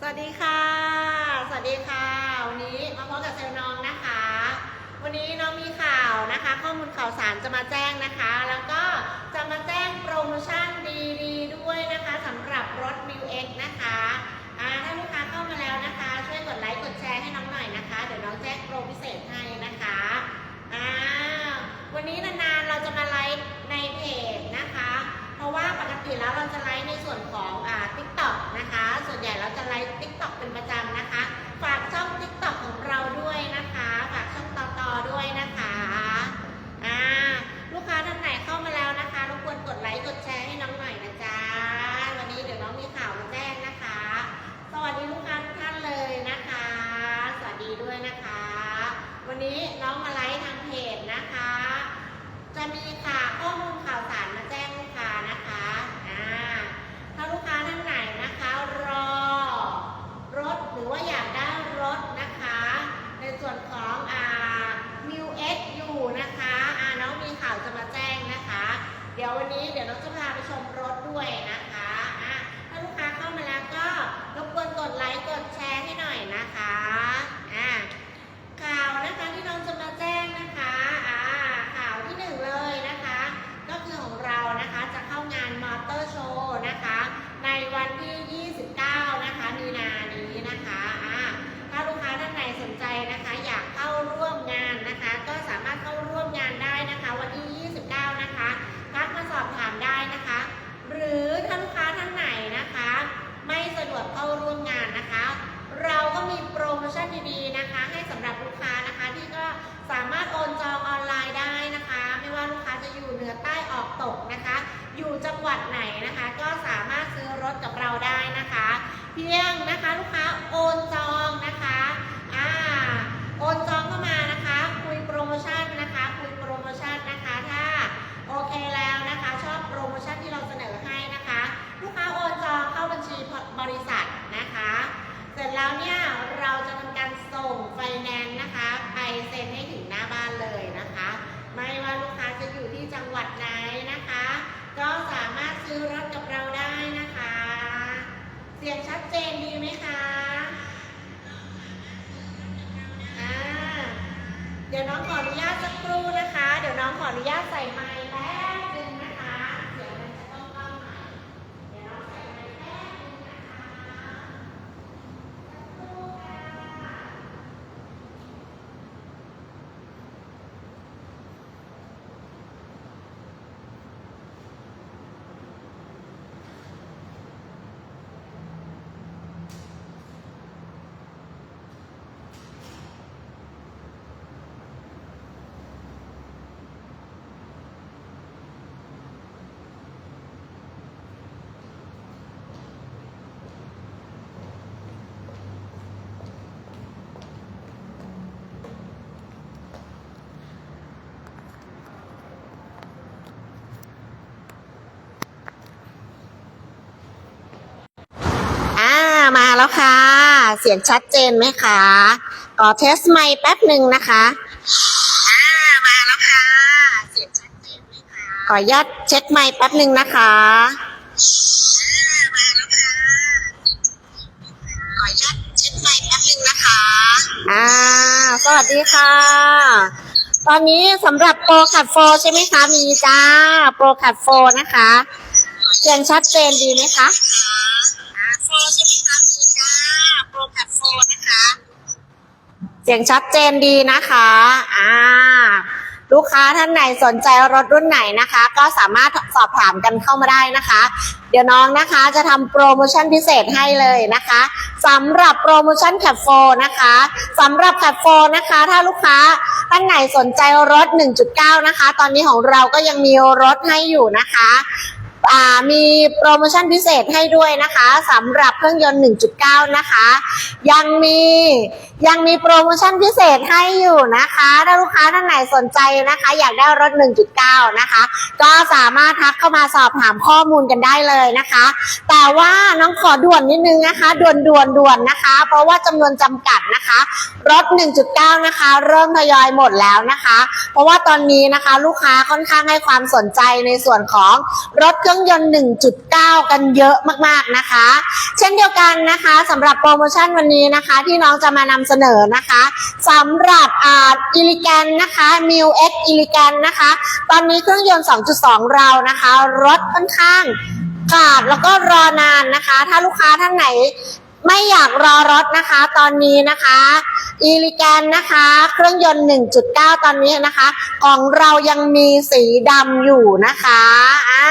สวัสดีค่ะ สวัสดีค่ะ วันนี้มาพบกับเซลล์น้องนะคะ วันนี้น้องมีข่าวนะคะ ข้อมูลข่าวสารจะมาแจ้งนะคะ แล้วก็จะมาแจ้งโปรโมชั่นดีๆด้วยนะคะสำหรับรถ m ิว X นะคะถ้าลูกค้าเข้ามาแล้วนะคะ ช่วยกดไลค์กดแชร์ให้น้องหน่อยนะคะ เดี๋ยวน้องแจ้งโปรพิเศษให้นะคะวันนี้นานๆเราจะมาไลฟ์ในเพจนะคะ เพราะว่าปกติแล้วเราจะไลฟ์ในส่วนของอ่าทิกต็อกนะคะ ส่วนใหญ่เราจะไลฟ์ทิกต็อกเป็นประจำนะคะ ฝากช่องทิกต็อกของเราด้วยนะคะ ฝากช่องตอต่อๆด้วยนะคะอ่าลูกค้าท่านไหนเข้ามาแล้วนะคะรบกวนกดไลค์กดแชร์ให้น้องหน่อยนะจ๊ะ วันนี้เดี๋ยวน้องมีข่าวมาแจ้งนะคะ สวัสดีลูกค้าทุกท่านเลยนะคะ สวัสดีด้วยนะคะ วันนี้น้องมาไลฟ์ทางเพจนะคะ จะมีข่าวข้อมูลข่าวสารมาแจ้งลูกค้านะคะอ่าถ้าลูกค้าท่านไหนนะคะ รอ รถหรือว่าอยากได้รถนะคะ ในส่วนของอ่า New X อยู่นะคะอ่าน้องมีข่าวจะมาแจ้งนะคะ เดี๋ยววันนี้เดี๋ยวน้องจะพาไปชมรถด้วยนะคะอะถ้าลูกค้าเข้ามาแล้วก็รบกวนกดไลค์กดแชร์ให้หน่อยนะคะอ่า ข่าวนะคะที่น้องจะมาแจ้งนะคะอ่าข่าวที่หนึ่งเลยนะคะ ก็คือของเรานะคะจะเข้างานมอเตอร์โชว์นะคะ ในวันที่ 29 นะคะ มีนานี้นะคะอ่าถ้าลูกค้าท่านไหนสนใจนะคะ อยากเข้าร่วมงานนะคะ ก็สามารถเข้าร่วมงานได้นะคะ วันที่ 29 นะคะทักมาสอบถามได้นะคะ หรือถ้าลูกค้าท่านไหนนะคะ ไม่สะดวกเข้าร่วมงานนะคะ เราก็มีโปร โมชั่นดีๆนะคะ ให้สำหรับลูกค้านะคะที่ก็สามารถโอนจองออนไลน์ได้นะคะ ไม่ว่าลูกค้าจะอยู่เหนือใต้ออกตกนะคะ อยู่จังหวัดไหนนะคะ ก็สามารถซื้อรถกับเราได้นะคะ เพียงนะคะลูกค้าโอนจองนะคะอ่าโอนจองเข้ามานะคะ คุยโปรโมชั่นนะคะ คุยโปรโมชั่นนะคะถ้าโอเคแล้วนะคะ ชอบโปรโมชั่นที่เราเสนอให้นะคะ ลูกค้าโอนจองเข้าบัญชีบริษัทนะคะ ร็จแล้วเนี่ยเราจะทำการส่งไฟแนนซ์นะคะ ไปเซ็นให้ถึงหน้าบ้านเลยนะคะ ไม่ว่าลูกค้าจะอยู่ที่จังหวัดไหนนะคะ ก็สามารถซื้อรถกับเราได้นะคะ เสียงชัดเจนดีไหมคะอ่าเดี๋ยวน้องขออนุญาตสักครู่นะคะ เดี๋ยวน้องขออนุญาตใส่ไมค์แป๊บนึงนะคะเสียงมันจะต้องเข้าใหม่เดี๋ยวน้องใส่ไมค์แป๊บนึงนะคะ อ่ามา แล้วค่ะ เสียงชัดเจนไหมคะขอเทสไมค์แป๊บหนึ่งนะคะอ่ามาแล้วค่ะ เสียงชัดเจนไหมคะขออนุญาตเช็คไมค์แป๊บหนึ่งนะคะ ขออนุญาตเช็คไมค์แป๊บหนึ่งนะคะอ่า สวัสดีค่ะ ตอนนี้สำหรับโปรขัดโฟใช่ไหมคะ มีจ้า โปรขัดโฟนะคะ เสียงชัดเจนดีไหมคะโฟใช่ไหมคะมีจ้าโปรแพลตโฟนะคะ เสียงชัดเจนดีนะคะ อ่า ลูกค้าท่านไหนสนใจรถรุ่นไหนนะคะ ก็สามารถสอบถามกันเข้ามาได้นะคะ เดี๋ยวน้องนะคะจะทำโปรโมชั่นพิเศษให้เลยนะคะสำหรับโปรโมชั่นแคปโฟนะคะสำหรับแคปโฟนะคะ ถ้าลูกค้าท่านไหนสนใจรถ 1.9 นะคะ ตอนนี้ของเราก็ยังมีรถให้อยู่นะคะอ่า มีโปรโมชั่นพิเศษให้ด้วยนะคะสำหรับเครื่องยนต์ 1.9 นะคะ ยังมียังมีโปรโมชั่นพิเศษให้อยู่นะคะ ถ้าลูกค้าท่านไหนสนใจนะคะ อยากได้รถ 1.9 นะคะ ก็สามารถทักเข้ามาสอบถามข้อมูลกันได้เลยนะคะ แต่ว่าน้องขอด่วนนิดนึงนะคะ ด่วนด่วนด่วนนะคะ เพราะว่าจำนวนจำกัด นะคะรถ 1.9 นะคะ เริ่มทยอยหมดแล้วนะคะ เพราะว่าตอนนี้นะคะลูกค้าค่อนข้างให้ความสนใจในส่วนของรถเครื่องยนต์ 1.9 กันเยอะมากๆนะคะ เช่นเดียวกันนะคะสำหรับโปรโมชั่นวันนี้นะคะ ที่น้องจะมานำเสนอนะคะสำหรับอ่าอิลิแกนนะคะมิวเอ็กอิลิแกนนะคะ ตอนนี้เครื่องยนต์ 2.2 เรานะคะ รถค่อนข้างขาดแล้วก็รอนานนะคะ ถ้าลูกค้าท่านไหน ไม่อยากรอรถนะคะ ตอนนี้นะคะอีลิแกนนะคะ เครื่องยนต์ 1.9 ตอนนี้นะคะ ของเรายังมีสีดำอยู่นะคะอ่า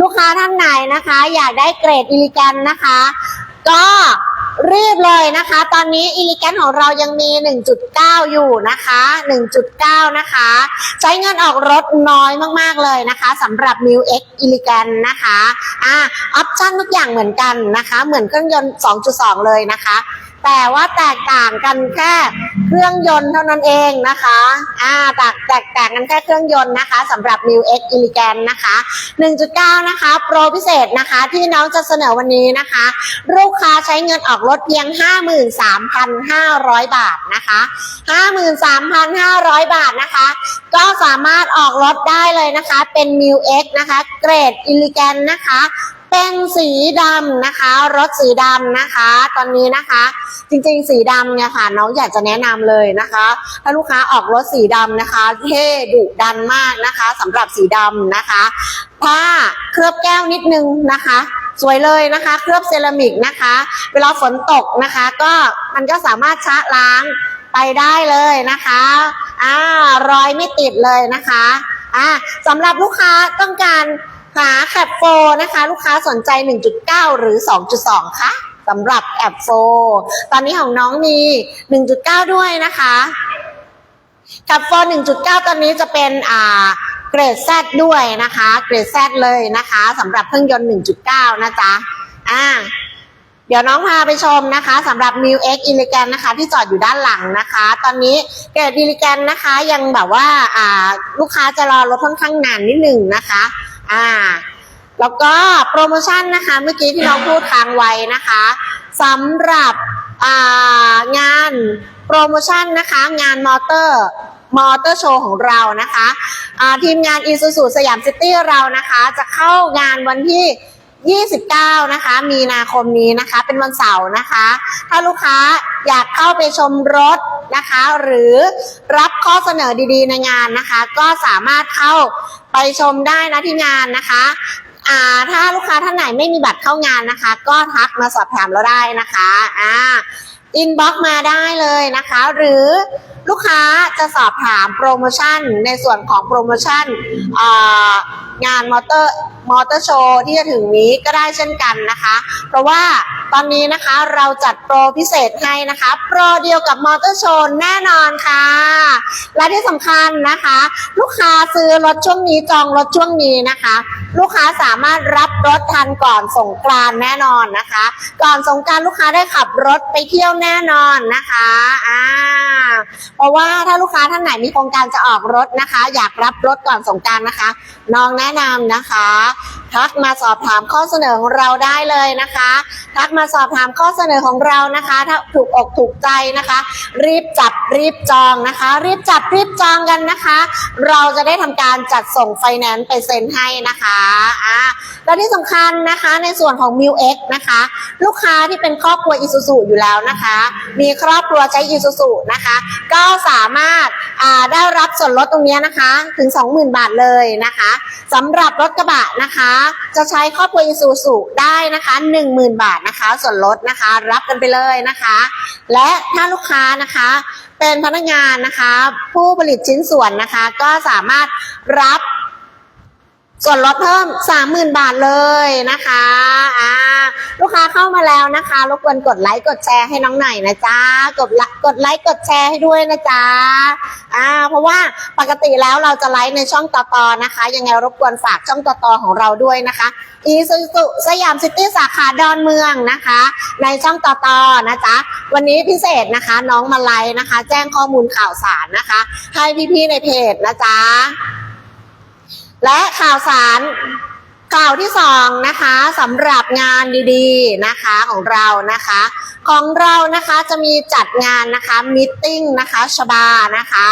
ลูกค้าท่านไหนนะคะ อยากได้เกรดอีลิแกนนะคะ ก็รีบเลยนะคะ ตอนนี้อีลิแกนของเรายังมี 1.9 อยู่นะคะ 1.9 นะคะ ใช้เงินออกรถน้อยมากๆเลยนะคะสำหรับ m ิว X e l e g a n นะคะอ่าออปชั่นทุกอย่างเหมือนกันนะคะ เหมือนเครื่องยนต์ 2.2 เลยนะคะ แต่ว่าแตกต่างกันแค่เครื่องยนต์เท่านั้นเองนะคะอ่าแตกแตกต่างกันแค่เครื่องยนต์นะคะสำหรับ m ิว X e l e g a n นะคะ 1.9 นะคะ โปรพิเศษนะคะที่น้องจะเสนอวันนี้นะคะ ลูกค้าใช้เงินออกรถเพียง 53,500 บาทนะคะ 53,500 บาทนะคะ ก็สามารถออกรถได้เลยนะคะเป็น m ิว X นะคะ เกรดอิลิแกนนะคะ เป็นสีดำนะคะ รถสีดำนะคะ ตอนนี้นะคะ จริงๆ สีดำเนี่ยค่ะ น้องอยากจะแนะนำเลยนะคะ ถ้าลูกค้าออกรถสีดำนะคะเท่ดุดันมากนะคะสำหรับสีดำนะคะถ้าเคลือบแก้วนิดนึงนะคะสวยเลยนะคะ เคลือบเซรามิกนะคะ เวลาฝนตกนะคะ ก็มันก็สามารถชะล้างไปได้เลยนะคะอ่ารอยไม่ติดเลยนะคะอ่าสำหรับลูกค้าต้องการ หาแคปโฟนะคะ ลูกค้าสนใจ 1.9 หรือ 2.2 คะสำหรับแอปโฟตอนนี้ของน้องมี 1.9 ด้วยนะคะกับโฟ1.9 ตอนนี้จะเป็นอ่าเกรด Z ด้วยนะคะ เกรด Z เลยนะคะสำหรับเครื่องยนต์ 1.9 นะจ๊ะอ่าเดี๋ยวน้องพาไปชมนะคะสำหรับ m ิ w X e l e g a n นะคะ ที่จอดอยู่ด้านหลังนะคะ ตอนนี้เกรด e l e g a n นะคะ ยังแบบว่าอ่าลูกค้าจะรอรถค่อนข้างนานนิดหนึ่งนะคะ อ่า แล้วก็โปรโมชั่นนะคะเมื่อกี้ที่น้องพูดค้างไว้นะคะสำหรับางานโปรโมชั่นนะคะงานมอเตอร์มอเตอร์โชว์ของเรานะคะทีมงาน i s u z u สยามซิตี้เรานะคะ จะเข้างานวันที่ 29 นะคะ มีนาคมนี้นะคะ เป็นวันเสาร์นะคะ ถ้าลูกค้าอยากเข้าไปชมรถนะคะ หรือรับข้อเสนอดีๆในงานนะคะ ก็สามารถเข้าไปชมได้นะที่งานนะคะ อ่าถ้าลูกค้าท่านไหนไม่มีบัตรเข้างานนะคะ ก็ทักมาสอบถามเราได้นะคะอ่าอินบ็อกมาได้เลยนะคะ หรือ ลูกค้าจะสอบถามโปรโมชั่นในส่วนของโปรโมชั่นงานมอเตอร์มอเตอร์โชว์ที่จะถึงนี้ก็ได้เช่นกันนะคะ เพราะว่าตอนนี้นะคะเราจัดโปรพิเศษให้นะคะโปรเดียวกับมอเตอร์โชว์แน่นอนค่ะ และที่สำคัญนะคะ ลูกค้าซื้อรถช่วงนี้จองรถช่วงนี้นะคะ ลูกค้าสามารถรับรถทันก่อนสงกรานแน่นอนนะคะ ก่อนสงการลูกค้าได้ขับรถไปเที่ยวแน่นอนนะคะอ่าเพราะว่าถ้าลูกค้าท่านไหนมีโครงการจะออกรถนะคะ อยากรับรถก่อนสงการนะคะ น้องแนะนำนะคะ ทักมาสอบถามข้อเสนอของเราได้เลยนะคะ ทักมาสอบถามข้อเสนอของเรานะคะ ถ้าถูกอกถูกใจนะคะ รีบจับรีบจองนะคะ รีบจับรีบจองกันนะคะ เราจะได้ทำการจัดส่งไฟแนนซ์ไปเซ็นให้นะคะอ่าและที่สำคัญนะคะในส่วนของ m ิ w X นะคะ ลูกค้าที่เป็นครอบครัวอิซูซุอยู่แล้วนะคะ มีครอบครัวใช้อิซูซุนะคะ ก็สามารถอ่าได้รับส่วนลดตรงนี้นะคะถึง 20,000 บาทเลยนะคะสำหรับรถกระบะนะคะจะใช้ครอบครัวอิซูซูได้นะคะ 10,000 บาทนะคะ ส่วนลดนะคะ รับกันไปเลยนะคะ และถ้าลูกค้านะคะ เป็นพนักงานนะคะ ผู้ผลิตชิ้นส่วนนะคะ ก็สามารถรับ ส่วนลดเพิ่ม 30,000 บาทเลยนะคะอ่าลูกค้าเข้ามาแล้วนะคะรบกวนกดไลค์กดแชร์ให้น้องหน่อยนะจ๊ะกดไลค์กดไลค์กดแชร์ให้ด้วยนะจ๊ะอ่าเพราะว่าปกติแล้วเราจะไลฟ์ในช่องต่อๆนะคะ ยังไงรบกวนฝากช่องต่อๆของเราด้วยนะคะอีซูซูสยามซิตี้สาขาดอนเมืองนะคะ ในช่องต่อๆนะจ๊ะวันนี้พิเศษนะคะน้องมาไลฟ์นะคะ แจ้งข้อมูลข่าวสารนะคะ ให้พี่ๆในเพจนะจ๊ะ และข่าวสารข่าวที่สองนะคะสำหรับงานดีๆนะคะของเรานะคะ ของเรานะคะจะมีจัดงานนะคะมิทติ้งนะคะชบานะคะ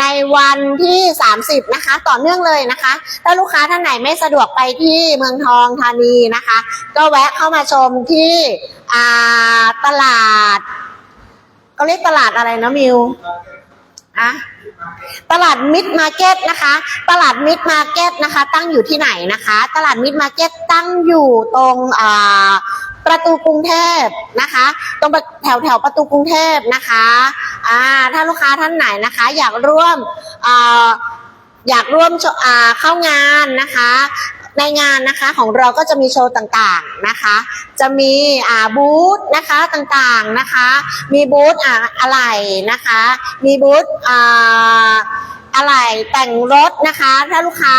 ในวันที่ 30 นะคะ ต่อเนื่องเลยนะคะ ถ้าลูกค้าท่านไหนไม่สะดวกไปที่เมืองทองธานีนะคะ ก็แวะเข้ามาชมที่ตลาดก็เรียกตลาดอะไรนะมิวอะ ตลาดมิดมาร์เก็ตนะคะ ตลาดมิดมาร์เก็ตนะคะ ตั้งอยู่ที่ไหนนะคะ ตลาดมิดมาร์เก็ตตั้งอยู่ตรงประตูกรุงเทพนะคะ ตรงแถวแถวประตูกรุงเทพนะคะอ่าถ้าลูกค้าท่านไหนนะคะ อยากร่วมออยากร่วมเข้างานนะคะ ในงานนะคะของเราก็จะมีโชว์ต่างๆนะคะ จะมีอ่าบูธนะคะต่างๆนะคะ มีบูธอ่าอะไรนะคะ มีบูธอ่า อะไหล่แต่งรถนะคะ ถ้าลูกค้า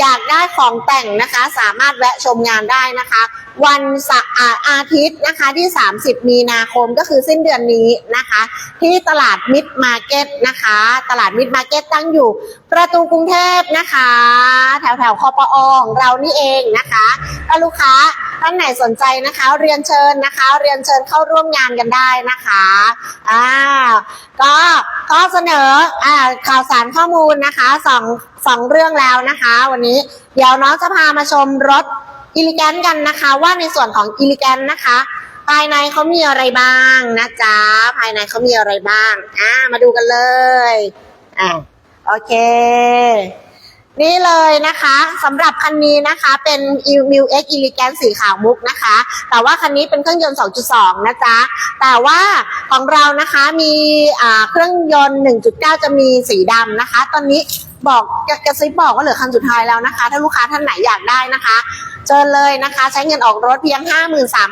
อยากได้ของแต่งนะคะ สามารถแวะชมงานได้นะคะ วันสาร์อาอาทิตย์นะคะที่ 30 มีนาคมก็คือสิ้นเดือนนี้นะคะ ที่ตลาดมิดมาร์เก็ตนะคะ ตลาดมิดมาร์เก็ตตั้งอยู่ ประตูกรุงเทพนะคะ แถวแถวคอปอของเรานี่เองนะคะถ้าลูกค้าท่านไหนสนใจนะคะ เรียนเชิญนะคะ เรียนเชิญเข้าร่วมงานกันได้นะคะอ่าก็ก็เสนออ่าข่าวสารข้อมูลนะคะสองสองเรื่องแล้วนะคะ วันนี้เดี๋ยวน้องจะพามาชมรถอิลิแกนกันนะคะ ว่าในส่วนของอิลิแกนนะคะ ภายในเขามีอะไรบ้างนะจ๊ะภายในเขามีอะไรบ้างอ่ามาดูกันเลยอ่าโอเค นี่เลยนะคะสำหรับคันนี้นะคะเป็น m u x Elegant สีขาวมุกนะคะ แต่ว่าคันนี้เป็นเครื่องยนต์ 2.2 นะจ๊ะ แต่ว่าของเรานะคะมีเครื่องยนต์ 1.9 จะมีสีดำนะคะ ตอนนี้บอกกระซิบบอกว่าเหลือคันสุดท้ายแล้วนะคะ ถ้าลูกค้าท่านไหนอยากได้นะคะเชิญเลยนะคะ ใช้เงินออกรถเพียง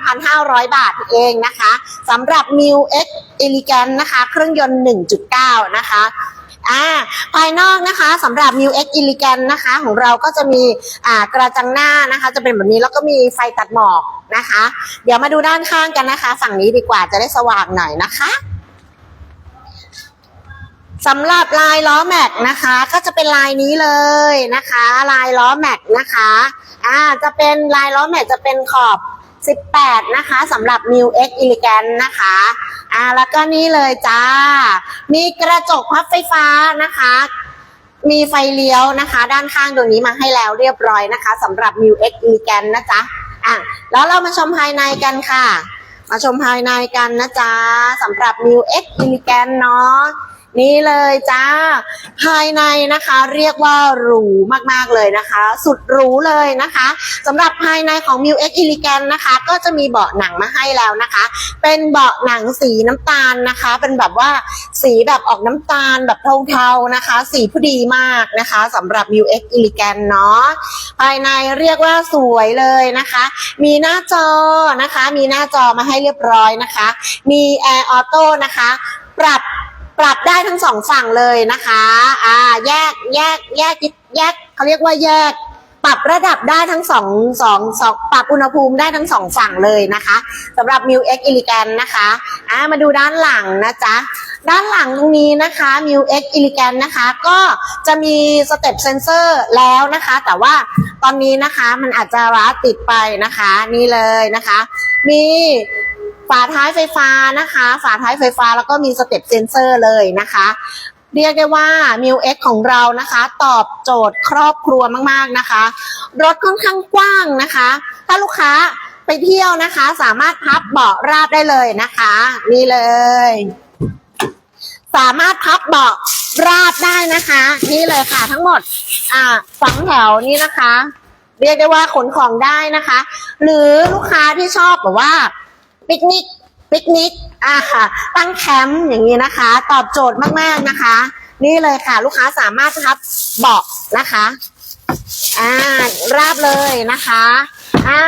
53,500 บาทเองนะคะสำหรับ m u x Elegant นะคะ เครื่องยนต์ 1.9 นะคะ อ่าภายนอกนะคะสำหรับ m u x Elegant นะคะ ของเราก็จะมีอ่ากระจังหน้านะคะ จะเป็นแบบนี้แล้วก็มีไฟตัดหมอกนะคะ เดี๋ยวมาดูด้านข้างกันนะคะ ฝั่งนี้ดีกว่าจะได้สว่างหน่อยนะคะสำหรับลายล้อแม็กนะคะ ก็จะเป็นลายนี้เลยนะคะ ลายล้อแม็กนะคะอ่าจะเป็นลายล้อแม็กจะเป็นขอบ 18 นะคะสำหรับ m u x Elegant นะคะอ่าแล้วก็นี่เลยจ้า มีกระจกพับไฟฟ้านะคะ มีไฟเลี้ยวนะคะ ด้านข้างตรงนี้มาให้แล้วเรียบร้อยนะคะสำหรับ m u x Elegant นะจ๊ะอะแล้วเรามาชมภายในกันค่ะ มาชมภายในกันนะจ๊ะสำหรับ m u x Elegant เนาะ นี่เลยจ้า ภายในนะคะเรียกว่าหรูมากๆเลยนะคะ สุดหรูเลยนะคะสำหรับภายในของ m u x Elegant นะคะ ก็จะมีเบาะหนังมาให้แล้วนะคะ เป็นเบาะหนังสีน้ำตาลนะคะ เป็นแบบว่าสีแบบออกน้ำตาลแบบเทาๆนะคะ สีผู้ดีมากนะคะสำหรับ m u x Elegant เนาะภายในเรียกว่าสวยเลยนะคะ มีหน้าจอนะคะ มีหน้าจอมาให้เรียบร้อยนะคะ มี Air Auto นะคะ ปรับ ปรับได้ทั้งสองฝั่งเลยนะคะ อ่า แยกแยกแยกแยกเขาเรียกว่าแยก ปรับระดับได้ทั้งสองสองสองปรับอุณหภูมิได้ทั้งสองฝั่งเลยนะคะสำหรับ m u x Elegant นะคะ อ่า มาดูด้านหลังนะจ๊ะด้านหลังตรงนี้นะคะ m u x Elegant นะคะ ก็จะมีสเต็ปเซนเซอร์แล้วนะคะ แต่ว่าตอนนี้นะคะมันอาจจะร้าติดไปนะคะ นี่เลยนะคะ มี ฝาท้ายไฟฟ้านะคะ ฝาท้ายไฟฟ้าแล้วก็มีสเต็ปเซนเซอร์เลยนะคะเรียกได้ว่า m u x ของเรานะคะ ตอบโจทย์ครอบครัวมากๆนะคะ รถค่อนข้างกว้างนะคะ ถ้าลูกค้าไปเที่ยวนะคะ สามารถพับเบาะราบได้เลยนะคะ นี่เลย สามารถพับเบาะราบได้นะคะ นี่เลยค่ะทั้งหมด อ่าสองแถวนี้นะคะ เรียกได้ว่าขนของได้นะคะ หรือลูกค้าที่ชอบแบบว่า ปิกนิกปิกนิกอ่าค่ะ ตั้งแคมป์อย่างนี้นะคะ ตอบโจทย์มากๆนะคะ นี่เลยค่ะ ลูกค้าสามารถพับเบาะนะคะอ่าราบเลยนะคะอ่า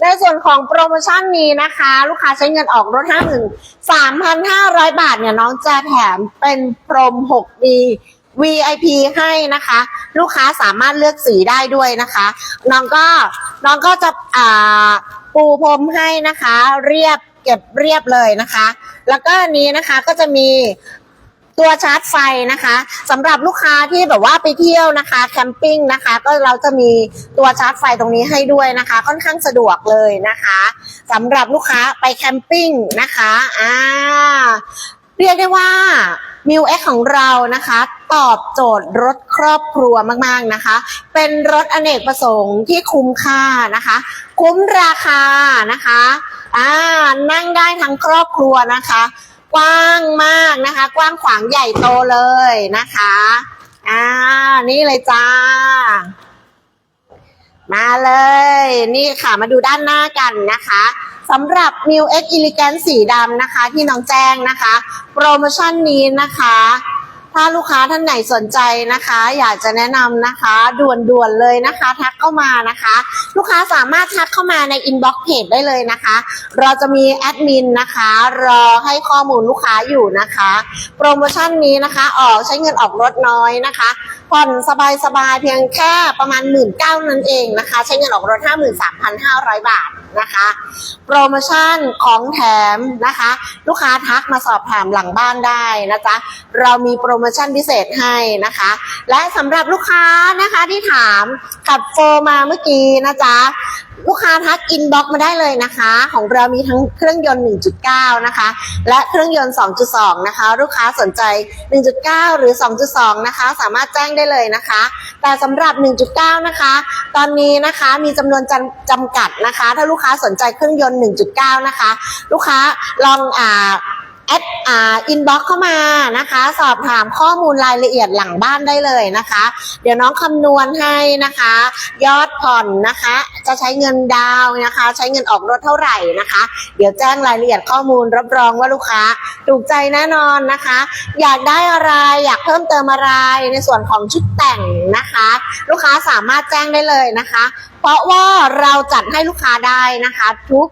ในส่วนของโปรโมชั่นนี้นะคะ ลูกค้าใช้เงินออกรถห้าหมื่นสามพันห้าร้อยบาทเนี่ยน้องจะแถมเป็นพรม 6D VIP ให้นะคะ ลูกค้าสามารถเลือกสีได้ด้วยนะคะ น้องก็น้องก็จะอ่า ปูพรมให้นะคะ เรียบเก็บเรียบเลยนะคะ แล้วก็อันนี้นะคะก็จะมีตัวชาร์จไฟนะคะสำหรับลูกค้าที่แบบว่าไปเที่ยวนะคะ แคมปิ้งนะคะ ก็เราจะมีตัวชาร์จไฟตรงนี้ให้ด้วยนะคะ ค่อนข้างสะดวกเลยนะคะสำหรับลูกค้าไปแคมปิ้งนะคะอ่า เรียกได้ว่ามิวเอ็กของเรานะคะ ตอบโจทย์รถครอบครัวมากๆนะคะ เป็นรถอเนกประสงค์ที่คุ้มค่านะคะ คุ้มราคานะคะอ่านั่งได้ทั้งครอบครัวนะคะ กว้างมากนะคะ กว้างขวางใหญ่โตเลยนะคะอ่านี่เลยจ้า มาเลย นี่ค่ะมาดูด้านหน้ากันนะคะสำหรับ New X Elegant สีดำนะคะ ที่น้องแจ้งนะคะ โปรโมชั่นนี้นะคะ ถ้าลูกค้าท่านไหนสนใจนะคะ อยากจะแนะนำนะคะ ด่วนๆเลยนะคะ ทักเข้ามานะคะ ลูกค้าสามารถทักเข้ามาในอินบ็อกซ์เพจได้เลยนะคะ เราจะมีแอดมินนะคะ รอให้ข้อมูลลูกค้าอยู่นะคะ โปรโมชั่นนี้นะคะ ออกใช้เงินออกรถน้อยนะคะผ่อนสบายๆเพียงแค่ประมาณ 1 9ื่นนั่นเองนะคะ ใช้เงินออกรถ 53,500 บาทนะคะ โปรโมชั่นของแถมนะคะ ลูกค้าทักมาสอบถามหลังบ้านได้นะจ๊ะเรามีโปรโมชั่นพิเศษให้นะคะ และสำหรับลูกค้านะคะที่ถามขับโฟมาเมื่อกี้นะจ๊ะลูกค้าทักอินบ็อกมาได้เลยนะคะ ของเรามีทั้งเครื่องยนต์ 1.9 นะคะ และเครื่องยนต์ 2.2 นะคะ ลูกค้าสนใจ 1.9 หรือ 2.2 นะคะ สามารถแจ้งได้เลยนะคะ แต่สำหรับ 1.9 นะคะ ตอนนี้นะคะมีจำนวนจำจำกัดนะคะ ถ้าลูกค้าสนใจเครื่องยนต์ 1.9 นะคะ ลูกค้าลองอ่า แอดอ่าอินบ็อกเข้ามานะคะ สอบถามข้อมูลรายละเอียดหลังบ้านได้เลยนะคะ เดี๋ยวน้องคำนวณให้นะคะ ยอดผ่อนนะคะ จะใช้เงินดาวน์นะคะ ใช้เงินออกรถเท่าไหร่นะคะ เดี๋ยวแจ้งรายละเอียดข้อมูลรับรองว่าลูกค้าถูกใจแน่นอนนะคะ อยากได้อะไรอยากเพิ่มเติมอะไรในส่วนของชุดแต่งนะคะ ลูกค้าสามารถแจ้งได้เลยนะคะ เพราะว่าเราจัดให้ลูกค้าได้นะคะ ทุก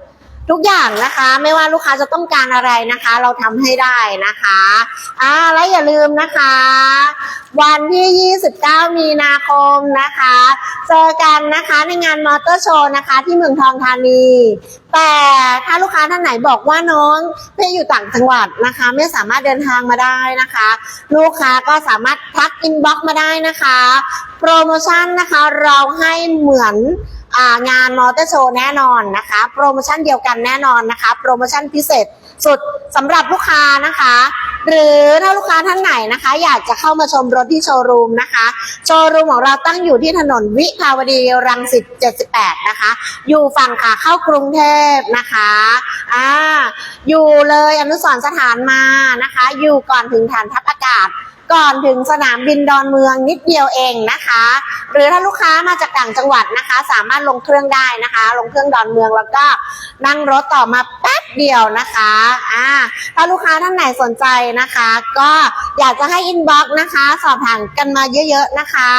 ทุกอย่างนะคะ ไม่ว่าลูกค้าจะต้องการอะไรนะคะ เราทำให้ได้นะคะอ่าและอย่าลืมนะคะ วันที่ 29 มีนาคมนะคะ เจอกันนะคะในงานมอเตอร์โชว์นะคะ ที่เมืองทองธานี แต่ถ้าลูกค้าท่านไหนบอกว่าน้องไม่อยู่ต่างจังหวัดนะคะ ไม่สามารถเดินทางมาได้นะคะ ลูกค้าก็สามารถทักอินบ็อกซ์มาได้นะคะ โปรโมชั่นนะคะเราให้เหมือน งานมอเตอร์โชว์แน่นอนนะคะ โปรโมชั่นเดียวกันแน่นอนนะคะ โปรโมชั่นพิเศษสุดสำหรับลูกค้านะคะ หรือถ้าลูกค้าท่านไหนนะคะ อยากจะเข้ามาชมรถที่โชว์รูมนะคะ โชว์รูมของเราตั้งอยู่ที่ถนนวิภาวดีรังสิต 78 นะคะ อยู่ฝั่งขาเข้ากรุงเทพนะคะอ่าอยู่เลยอนุสรสถานมานะคะ อยู่ก่อนถึงฐานทัพอากาศ ก่อนถึงสนามบินดอนเมืองนิดเดียวเองนะคะ หรือถ้าลูกค้ามาจากต่างจังหวัดนะคะ สามารถลงเครื่องได้นะคะ ลงเครื่องดอนเมืองแล้วก็นั่งรถต่อมาแป๊บเดียวนะคะอ่าถ้าลูกค้าท่านไหนสนใจนะคะ ก็อยากจะให้อินบ็อกซ์นะคะ สอบถามกันมาเยอะๆนะคะ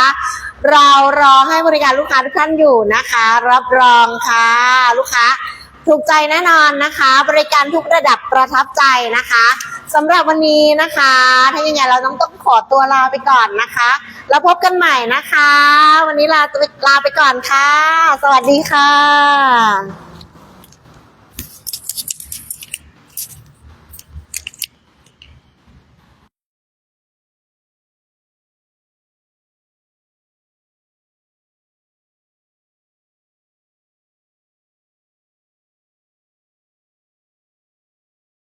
เรารอให้บริการลูกค้าทุกท่านอยู่นะคะ รับรองค่ะลูกค้า ถูกใจแน่นอนนะคะ บริการทุกระดับประทับใจนะคะสำหรับวันนี้นะคะ ถ้าอย่างไงเราต้องต้องขอตัวลาไปก่อนนะคะ แล้วพบกันใหม่นะคะ วันนี้ลาลาไปก่อนค่ะ สวัสดีค่ะ